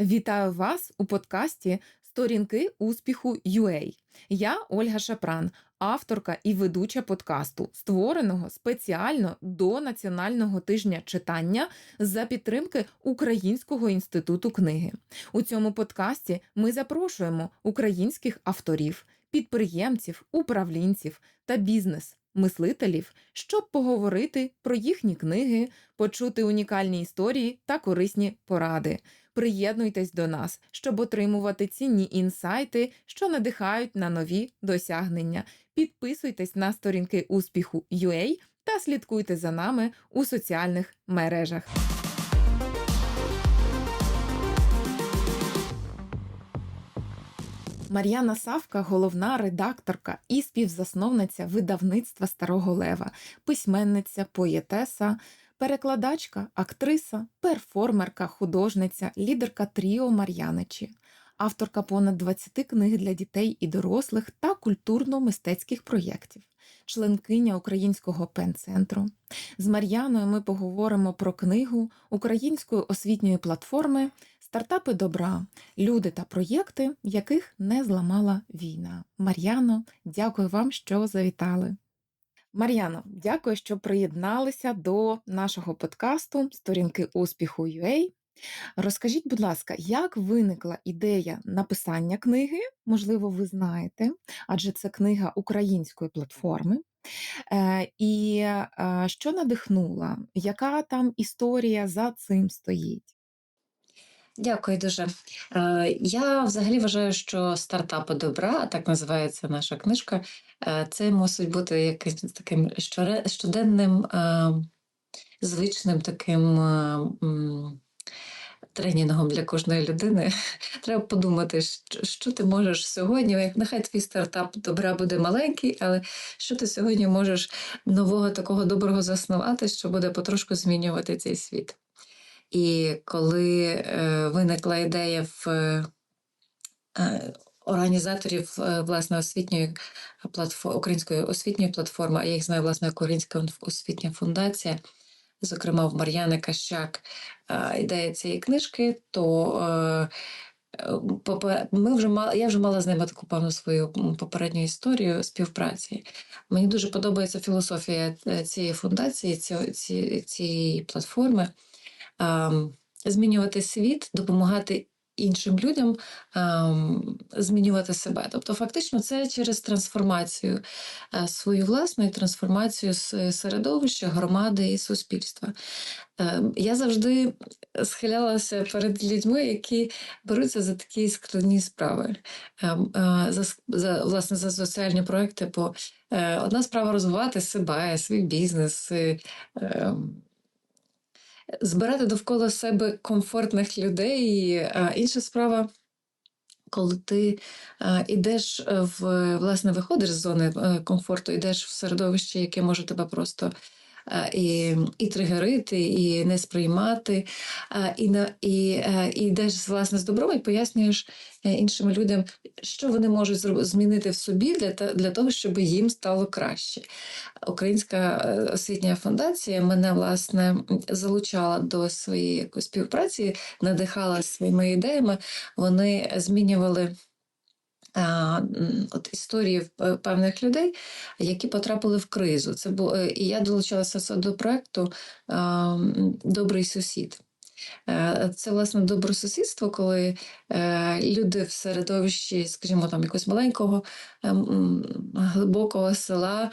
Вітаю вас у подкасті Сторінки успіху UA. Я Ольга Шапран, авторка і ведуча подкасту, створеного спеціально до Національного тижня читання за підтримки Українського інституту книги. У цьому подкасті ми запрошуємо українських авторів, підприємців, управлінців та бізнес. Мислителів, щоб поговорити про їхні книги, почути унікальні історії та корисні поради. Приєднуйтесь до нас, щоб отримувати цінні інсайти, що надихають на нові досягнення. Підписуйтесь на сторінки успіху UA та слідкуйте за нами у соціальних мережах. Мар'яна Савка, головна редакторка і співзасновниця видавництва Старого Лева, письменниця, поєтеса, перекладачка, актриса, перформерка, художниця, лідерка Тріо Мар'яничі, авторка понад 20 книг для дітей і дорослих та культурно-мистецьких проєктів, членкиня Українського пен-центру. З Мар'яною ми поговоримо про книгу Української освітньої платформи Стартапи добра, люди та проєкти, яких не зламала війна. Мар'яно, дякую вам, що завітали. Мар'яно, дякую, що приєдналися до нашого подкасту Сторінки успіху UA. Розкажіть, будь ласка, як виникла ідея написання книги? Можливо, ви знаєте, адже це книга української платформи. Е, І е, що надихнула? Яка там історія за цим стоїть? Дякую дуже. Е, я взагалі вважаю, що стартапи добра, так називається наша книжка, це мусить бути якимось таким щоденним, е, звичним таким тренінгом для кожної людини. Треба подумати, що ти можеш сьогодні, нехай твій стартап добра буде маленький, але що ти сьогодні можеш нового такого доброго заснувати, що буде потрошку змінювати цей світ. І коли е, виникла ідея в е, організаторів е, власне освітньої платформи української освітньої платформи, а я їх знаю, власне, Українська освітня фундація, зокрема в Мар'яни Кащак, ідея цієї книжки, то ми вже мали, я вже мала з ними таку певну свою попередню історію співпраці. Мені дуже подобається філософія цієї фундації, цієї, платформи. Змінювати світ, допомагати іншим людям ем, змінювати себе. Тобто, фактично, це через трансформацію е, свою власну і трансформацію середовища, громади і суспільства. Ем, я завжди схилялася перед людьми, які беруться за такі складні справи, е, за за, власне за соціальні проекти. Бо е, одна справа розвивати себе, свій бізнес збирати довкола себе комфортних людей. А інша справа. Коли ти йдеш в власне виходиш з зони е, комфорту, йдеш в середовище, яке може тебе просто і і тригерити, і не сприймати, і і, і йдеш власне з добром і пояснюєш е, іншим людям, що вони можуть змінити в собі для для того, щоб їм стало краще. Українська е, освітня фундація мене власне залучала до своєї співпраці, надихала своїми ідеями. Вони змінювали от Історії певних людей, які потрапили в кризу. Це було, е, І я долучалася до проєкту Добрий сусід. Е, це, власне, добросусідство, коли е, люди в середовищі, скажімо, там якогось маленького, глибокого села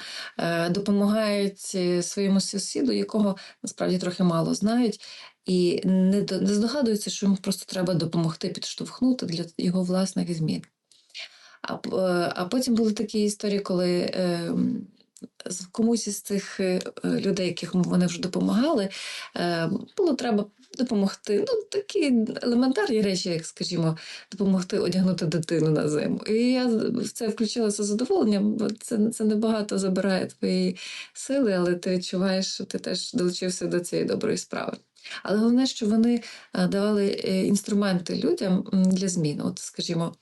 допомагають своєму сусіду, якого насправді трохи мало знають, і не здогадуються, що йому просто треба допомогти підштовхнути для його власних змін. А е, а потім були такі історії, коли е, комусь із цих е, людей, яких вони вже допомагали, е, було треба допомогти. Ну, такі елементарні речі, як, скажімо, допомогти одягнути дитину на зиму. І я в це включилася задоволенням, бо це це небагато забирає твої сили, але ти відчуваєш, що ти теж долучився до цієї доброї справи. Але головне, що вони е, давали інструменти людям для змін. От, скажімо,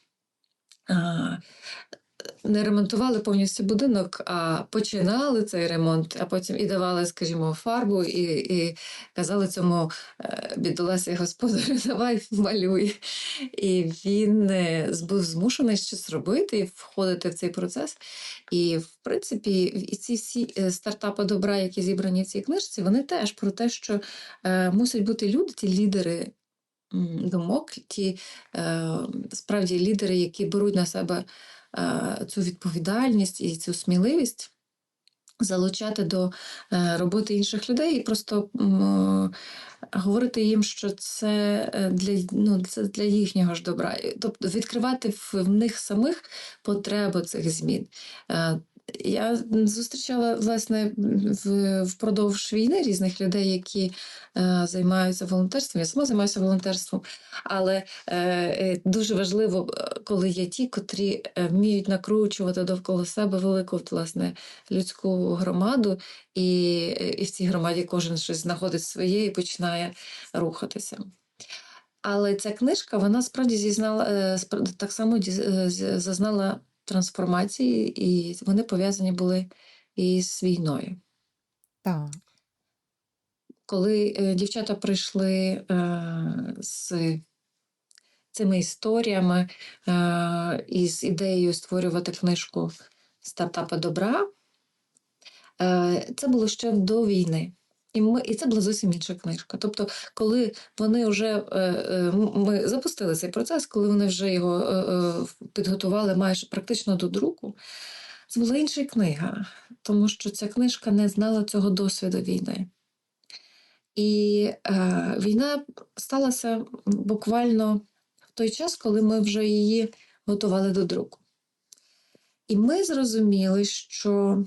не ремонтували повністю будинок, а починали цей ремонт, а потім і давали, скажімо, фарбу, і, і казали цьому е, бідоласі господарю, давай малюй. І він е, був змушений щось робити і входити в цей процес. І, в принципі, і ці всі е, стартапи добра, які зібрані в цій книжці, вони теж про те, що мусять бути люди, ті лідери думок, ті е, справді лідери, які беруть на себе е, цю відповідальність і цю сміливість. Залучати до е, роботи інших людей і просто говорити їм, що це для, ну, це для їхнього ж добра. Тобто відкривати в них самих потребу цих змін. Я зустрічала власне впродовж війни різних людей, які е, займаються волонтерством. Я сама займаюся волонтерством, але е, е, дуже важливо, е, коли є ті, котрі е, вміють накручувати довкола себе велику власне людську громаду, і, і в цій громаді кожен щось знаходить своє і починає рухатися. Але ця книжка, вона справді зізнала так само зазнала трансформації, і вони пов'язані були із війною. Так. Коли е, дівчата прийшли е, з цими історіями е, і з ідеєю створювати книжку стартапи добра, е, це було ще до війни. І, ми, і це була зовсім інша книжка. Тобто, коли вони вже е, е, ми запустили цей процес, коли вони вже його е, підготували майже практично до друку, це була інша книга, тому що ця книжка не знала цього досвіду війни. І е, війна сталася буквально в той час, коли ми вже її готували до друку. І ми зрозуміли, що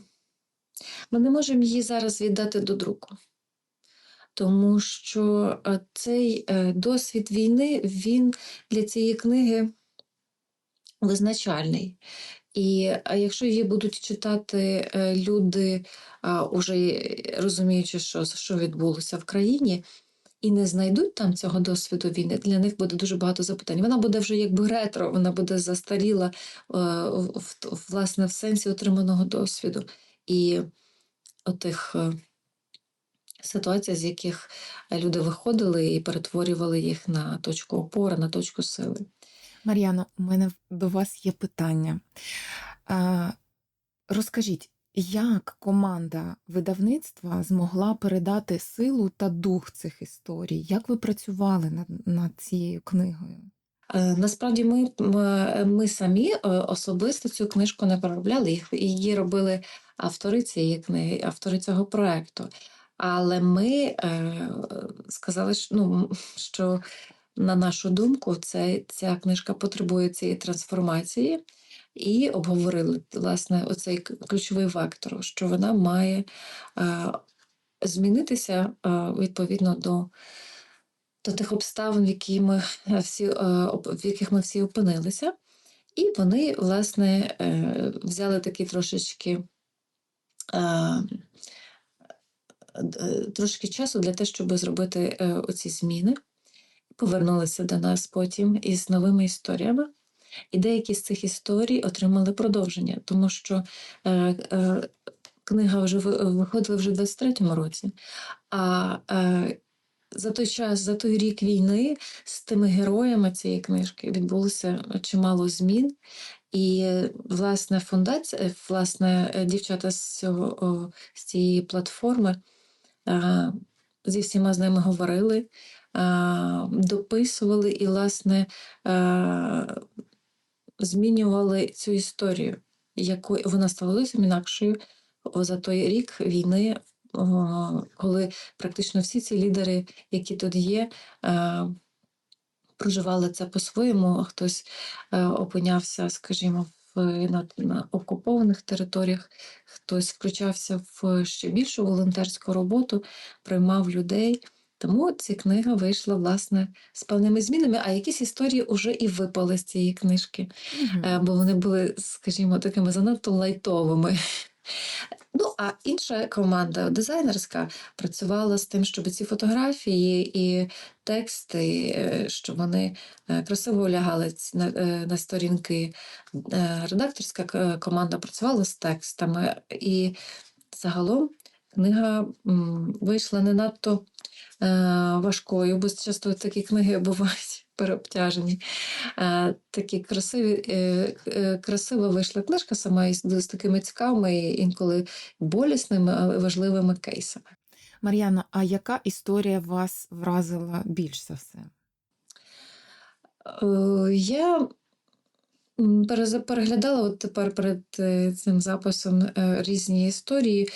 ми не можемо її зараз віддати до друку, тому що е, цей е, досвід війни він для цієї книги визначальний. І якщо її будуть читати е, люди, уже розуміючи, що, що відбулося в країні, і не знайдуть там цього досвіду війни, для них буде дуже багато запитань. Вона буде вже якби ретро, вона буде застаріла власне в сенсі отриманого досвіду. І отих е, ситуацій, з яких люди виходили і перетворювали їх на точку опори, на точку сили. Мар'яно, у мене до вас є питання. Розкажіть, як команда видавництва змогла передати силу та дух цих історій? Як ви працювали над, над цією книгою? Е, Насправді ми, ми, ми самі е, особисто цю книжку не переробляли, її робили автори цієї книги, автори цього проекту. Але ми е, сказали, що, ну, що на нашу думку, це, ця книжка потребує цієї трансформації, і обговорили власне оцей ключовий вектор, що вона має е, змінитися е, відповідно до до тих обставин, в, які ми е, всі, е, в яких ми всі опинилися. І вони, власне, взяли такий трошечки, трошки часу для того, щоб зробити е, оці зміни. Повернулися до нас потім із новими історіями. І деякі з цих історій отримали продовження, тому що е, е, книга вже виходила вже в 23-му році. А е, за той час, за той рік війни з тими героями цієї книжки відбулося чимало змін. І, е, власне, фундація, е, власне, е, дівчата з, цього, з цієї платформи е, зі всіма з ними говорили, дописували і, власне, змінювали цю історію, якою вона стала зовсім інакшою за той рік війни, коли практично всі ці лідери, які тут є, проживали це по-своєму. Хтось е, опинявся, скажімо, на, на окупованих територіях, хтось включався в ще більшу волонтерську роботу, приймав людей. Тому ця книга вийшла власне з певними змінами, а якісь історії вже і випали з цієї книжки, mm -hmm. бо вони були, скажімо, такими занадто лайтовими. Ну, а інша команда дизайнерська працювала з тим, щоб ці фотографії і тексти, е, щоб вони е, красиво лягали на, е, сторінки. Е, Редакторська команда працювала з текстами, і загалом книга вийшла не надто важкою, бо часто такі книги бувають переобтяжені. Е, Такі красиві, е, е, красиво вийшла книжка сама із з такими цікавими, і інколи болісними, але важливими кейсами. Мар'яно, а яка історія вас вразила більш за все? Е, Я переглядала от тепер перед е, цим записом е, різні історії, е,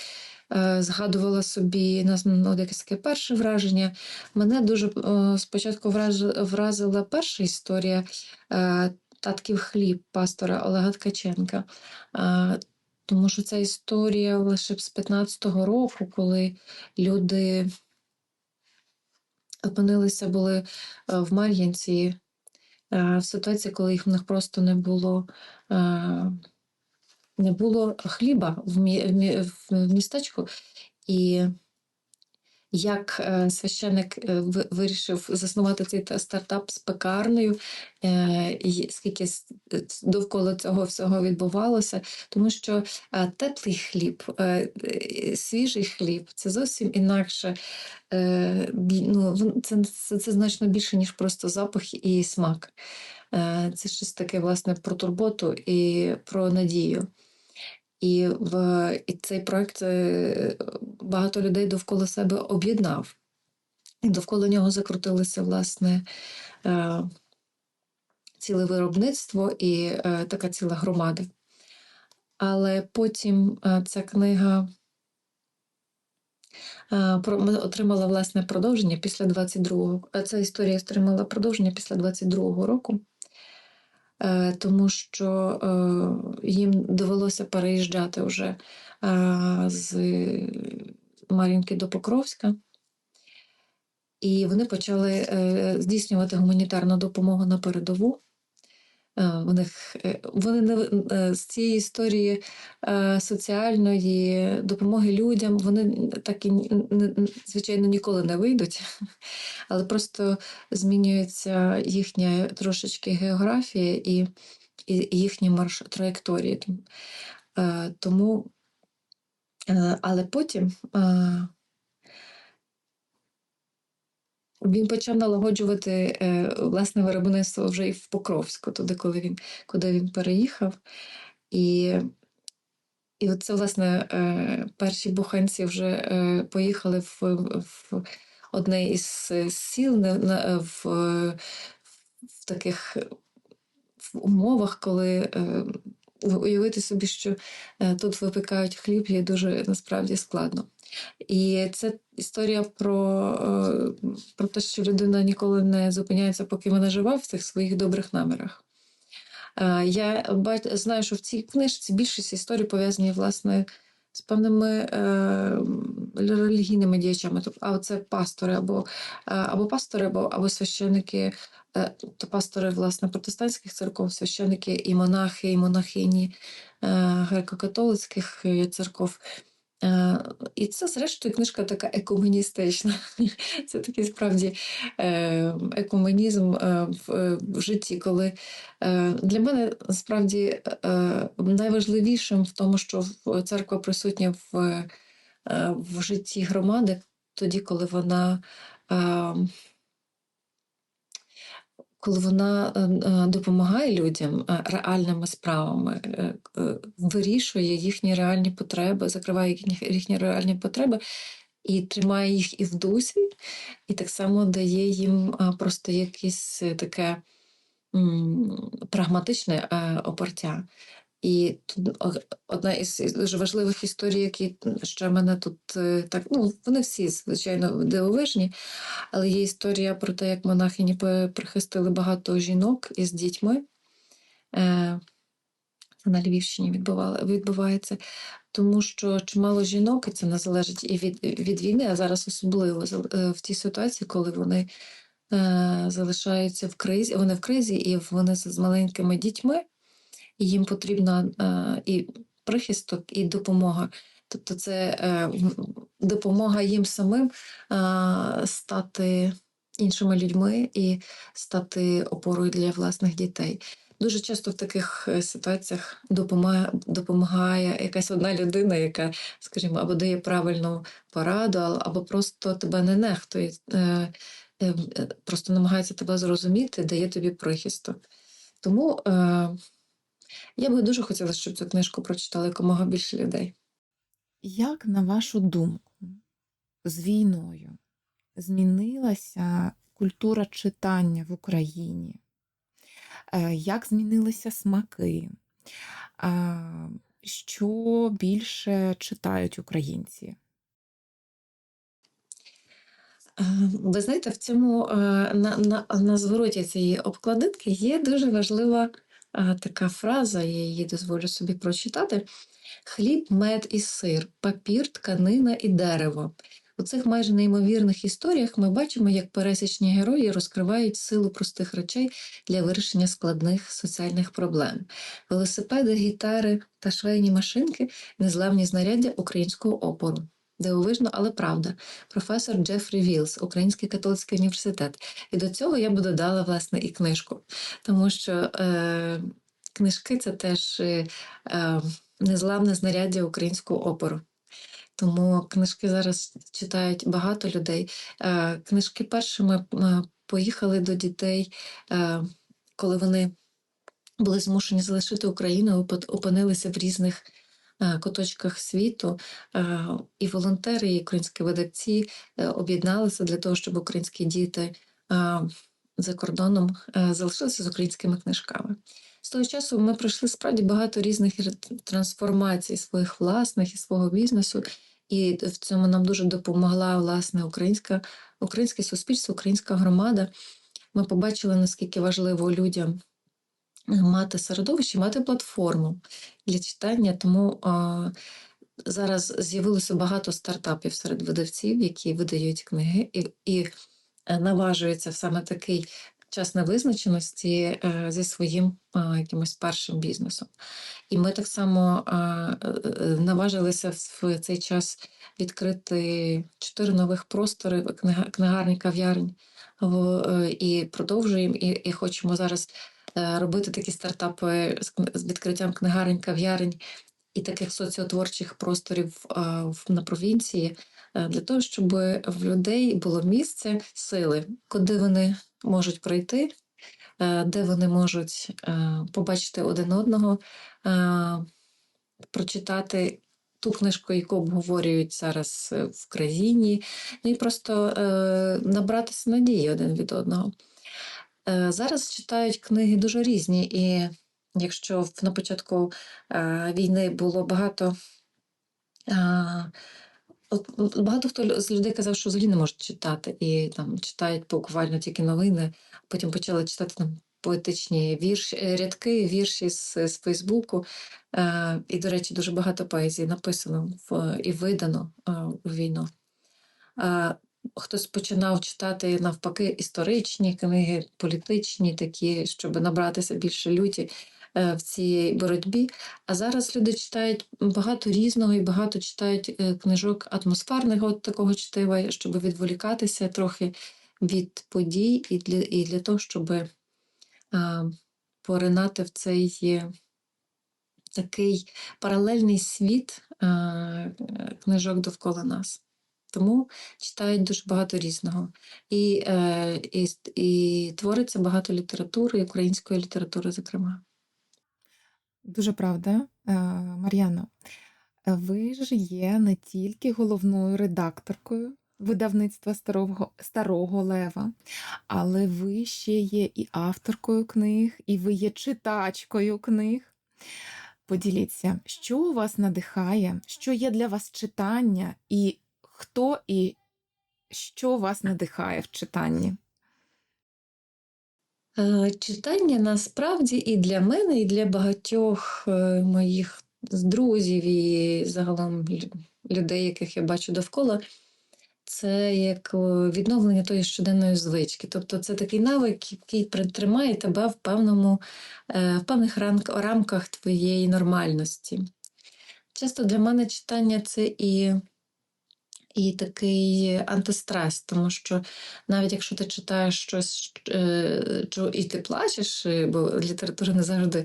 згадувала собі на ну, якесь таке перше враження. Мене дуже е, спочатку вразила перша історія е, татків хліб пастора Олега Ткаченка. Е, Тому що ця історія лише з 15-го року, коли люди опинилися були е, в Мар'їнці е, в ситуації, коли їх в них просто не було, е, не було хліба в, мі, в мі- в містечку. І як е, священик е, вирішив заснувати цей стартап з пекарнею, е, і скільки довкола цього всього відбувалося, тому що теплий хліб, свіжий хліб це зовсім інакше. Ну, це, це, це значно більше, ніж просто запах і смак. Це щось таке, власне, про турботу і про надію. І, в, і цей проект е, багато людей довкола себе об'єднав. І довкола нього закрутилося, власне, е, ціле виробництво і е, така ціла громада. Але потім ця книга про- отримала власне продовження після 22-го. е, Ця історія отримала продовження після 22-го року. Е, Тому що е, їм довелося переїжджати вже е, з Мар'їнки до Покровська, і вони почали здійснювати гуманітарну допомогу на передову. Е, У них, е, вони не, е, з цієї історії соціальної допомоги людям, вони так і звичайно ніколи не вийдуть, але просто змінюється їхня трошечки географія і, і їхні марш траєкторії. Тому, але потім е, він почав налагоджувати е, власне виробництво вже і в Покровську, туди, коли він, куди він переїхав. І, і це, власне, е, перші буханці вже е, поїхали в, в одне із сіл на, в, в таких в умовах, коли уявити собі, що е, тут випікають хліб, є дуже насправді складно. І це історія про, е, про те, що людина ніколи не зупиняється, поки вона жива в цих своїх добрих намірах. Е, Я знаю, що в цій книжці більшість історій пов'язані власне з певними е, релігійними діячами. А це пастори або, е, або пастори, або, або священики, е, тобто пастори власне протестантських церков, священики і монахи, і монахині е, греко-католицьких е, церков. І це, зрештою, книжка така екуменістична. Це такий справді е, екуменізм е, в, е, житті, коли е, для мене справді найважливішим в тому, що в- церква присутня в, в житті громади, тоді, коли вона. Коли вона е, е, допомагає людям е, реальними справами, е, вирішує їхні реальні потреби, закриває їхні, реальні потреби і тримає їх і в дусі, і так само дає їм просто якесь таке прагматичне опорття. І тут одна із дуже важливих історій, які ще мене тут е, так, ну вони всі, звичайно, дивовижні, але є історія про те, як монахині прихистили багато жінок із дітьми. Це на Львівщині відбувається, тому що чимало жінок, і це не залежить і від, від війни, а зараз особливо е, в тій ситуації, коли вони е, залишаються в кризі, вони в кризі, і вони з маленькими дітьми, їм потрібно е, і прихисток і допомога. Тобто це е, допомога їм самим е, стати іншими людьми і стати опорою для власних дітей. Дуже часто в таких ситуаціях допомагає, допомагає якась одна людина, яка, скажімо, або дає правильну пораду, або просто тебе не нехтує, просто намагається тебе зрозуміти, дає тобі прихисток. Тому я би дуже хотіла, щоб цю книжку прочитали якомога більше людей. Як, на вашу думку, з війною змінилася культура читання в Україні? Е, Як змінилися смаки? Що більше читають українці? Е, Ви знаєте, в цьому е, на, на, на звороті цієї обкладинки є дуже важлива така фраза, я її дозволю собі прочитати: хліб, мед і сир, папір, тканина і дерево. У цих майже неймовірних історіях ми бачимо, як пересічні герої розкривають силу простих речей для вирішення складних соціальних проблем. Велосипеди, гітари та швейні машинки незламні знаряддя українського опору. Дивовижно, але правда професор Джефрі Вілс, Український католицький університет. І до цього я б додала власне і книжку, тому що е, книжки це теж е, е, незламне знаряддя українського опору. Тому книжки зараз читають багато людей. Е, книжки першими е, поїхали до дітей, е, коли вони були змушені залишити Україну, опинилися в різних куточках світу. Е, І волонтери, і українські видавці е, об'єдналися для того, щоб українські діти е, за кордоном е, залишилися з українськими книжками. З того часу ми пройшли справді багато різних трансформацій своїх власних і свого бізнесу. І в цьому нам дуже допомогла власне українська, українське суспільство, українська громада. Ми побачили, наскільки важливо людям мати середовище, мати платформу для читання. Тому а, зараз з'явилося багато стартапів серед видавців, які видають книги і, і е, наважуються саме такий час невизначеності е, зі своїм якимось першим бізнесом. І ми так само е, наважилися в цей час відкрити чотири нових простори книга- книгарні. В- І продовжуємо, і, і хочемо зараз робити такі стартапи з, відкриттям книгарень, кав'ярень і таких соціотворчих просторів е, на провінції е, для того, щоб в людей було місце сили, куди вони можуть прийти, е, де вони можуть е, побачити один одного, е, прочитати ту книжку, яку обговорюють зараз е, в країні, ну і просто е, набратися надії один від одного. Е, Зараз читають книги дуже різні, і якщо на початку е, війни було багато. е, Багато хто з людей казав, що взагалі не можуть читати, і там читають буквально тільки новини, потім почали читати там поетичні вірші, е, рядки, вірші з, з Фейсбуку. Е, І, до речі, дуже багато поезії написано в, і видано е, у війну. А, Хтось починав читати навпаки історичні книги, політичні, такі, щоб набратися більше люті е, в цій боротьбі. А зараз люди читають багато різного і багато читають е, книжок атмосферного такого чтива, щоб відволікатися трохи від подій і для, і для того, щоб поринати в цей е, такий паралельний світ книжок довкола нас. Тому читають дуже багато різного. І, е, і, і твориться багато літератури, і української літератури, зокрема. Дуже правда, Е, Мар'яно. Ви ж є не тільки головною редакторкою видавництва Старого, Старого Лева, але ви ще є і авторкою книг, і ви є читачкою книг. Поділіться, що вас надихає, що є для вас читання, і хто і що вас надихає в читанні? Е, Читання насправді і для мене, і для багатьох е, моїх друзів, і загалом людей, яких я бачу довкола, це як е, відновлення тої щоденної звички. Тобто це такий навик, який при- тримає тебе в певному, в певних рамках твоєї нормальності. часто для мене читання це і, і такий антистрес, тому що навіть якщо ти читаєш щось, е, і ти плачеш, е, бо література не завжди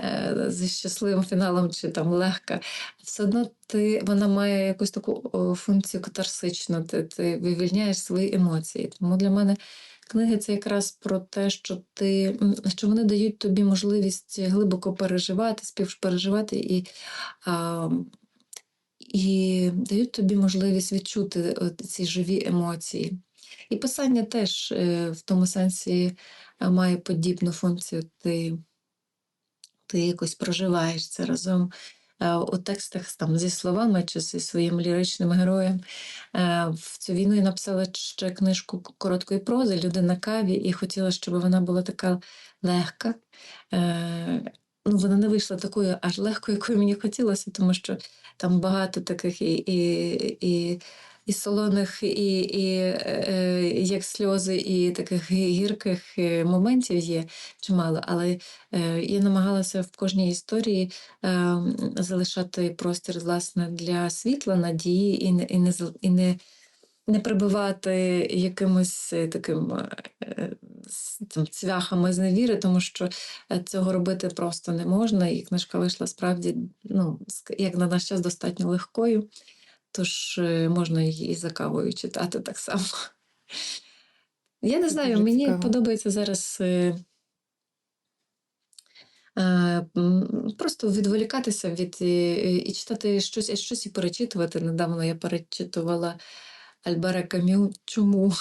е, зі щасливим фіналом чи там легка, все одно ти, вона має якусь таку функцію катарсичну, ти, ти вивільняєш свої емоції. Тому для мене книги це якраз про те, що ти, що вони дають тобі можливість глибоко переживати, співпереживати і, а, і дають тобі можливість відчути ці живі емоції. І писання теж е, в тому сенсі е, має подібну функцію. Ти ти якось проживаєш це разом е, у текстах там, зі словами чи зі своїм ліричним героєм. В цю війну я написала ще книжку короткої прози Люди на каві, і хотіла, щоб вона була така легка. Ну, вона не вийшла такою аж легкою, якою мені хотілося, тому що там багато таких і, і, і, і солоних, і, і е, як сльози, і таких гірких е, моментів є чимало. Але е, я намагалася в кожній історії е, залишати простір власне для світла, надії і не, і не, і не, не прибивати якимось е, таким е, цвяхами з невіри, тому що е, цього робити просто не можна. І книжка вийшла справді, ну, як на наш час, достатньо легкою, тож е, можна її і за кавою читати так само. Я не знаю, дуже мені цікаво. подобається зараз. е, Е, Просто відволікатися від і, і читати щось, щось і перечитувати. Недавно я перечитувала Альбера Камю чому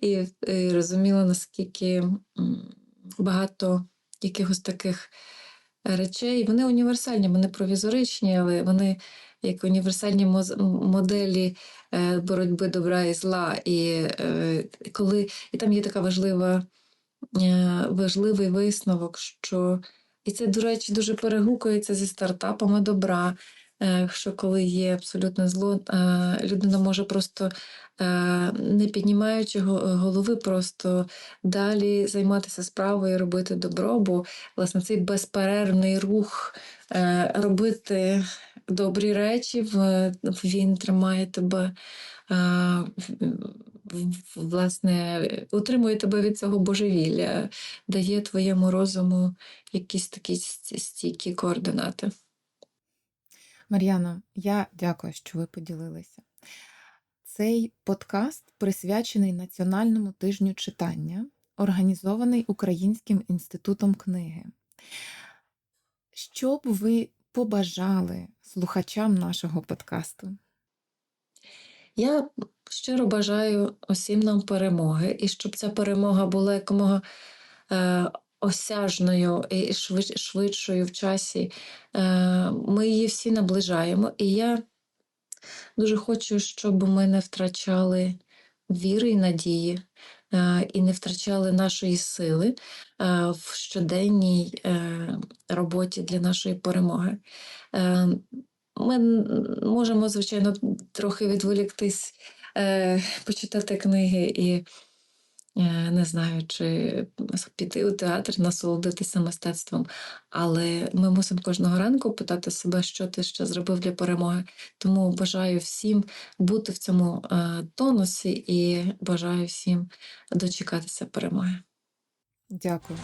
і, і розуміла, наскільки багато якихось таких речей. Вони універсальні, вони провізоричні, але вони як універсальні моделі е, боротьби добра і зла. І, е, коли, і там є така важлива е, важливий висновок, що і це, до речі, дуже перегукується зі стартапами добра. Е, Що коли є абсолютне зло, е, людина може просто, е, не піднімаючи голови, просто далі займатися справою, робити добро, бо власне цей безперервний рух робити добрі речі, він тримає тебе власне, утримує тебе від цього божевілля, дає твоєму розуму якісь такі стійкі координати. Мар'яно, я дякую, що ви поділилися. Цей подкаст присвячений Національному тижню читання, організований Українським інститутом книги. Що б ви побажали слухачам нашого подкасту? Я щиро бажаю усім нам перемоги, і щоб ця перемога була якомога е, осяжною і швидшою в часі. Е, ми її всі наближаємо. І я дуже хочу, щоб ми не втрачали віри і надії, е, і не втрачали нашої сили е, в щоденній роботі для нашої перемоги. Ми можемо, звичайно, трохи відволіктись, почитати книги і не знаю, чи піти у театр, насолодитися мистецтвом. Але ми мусимо кожного ранку питати себе, що ти ще зробив для перемоги. Тому бажаю всім бути в цьому е, тонусі і бажаю всім дочекатися перемоги. Дякую.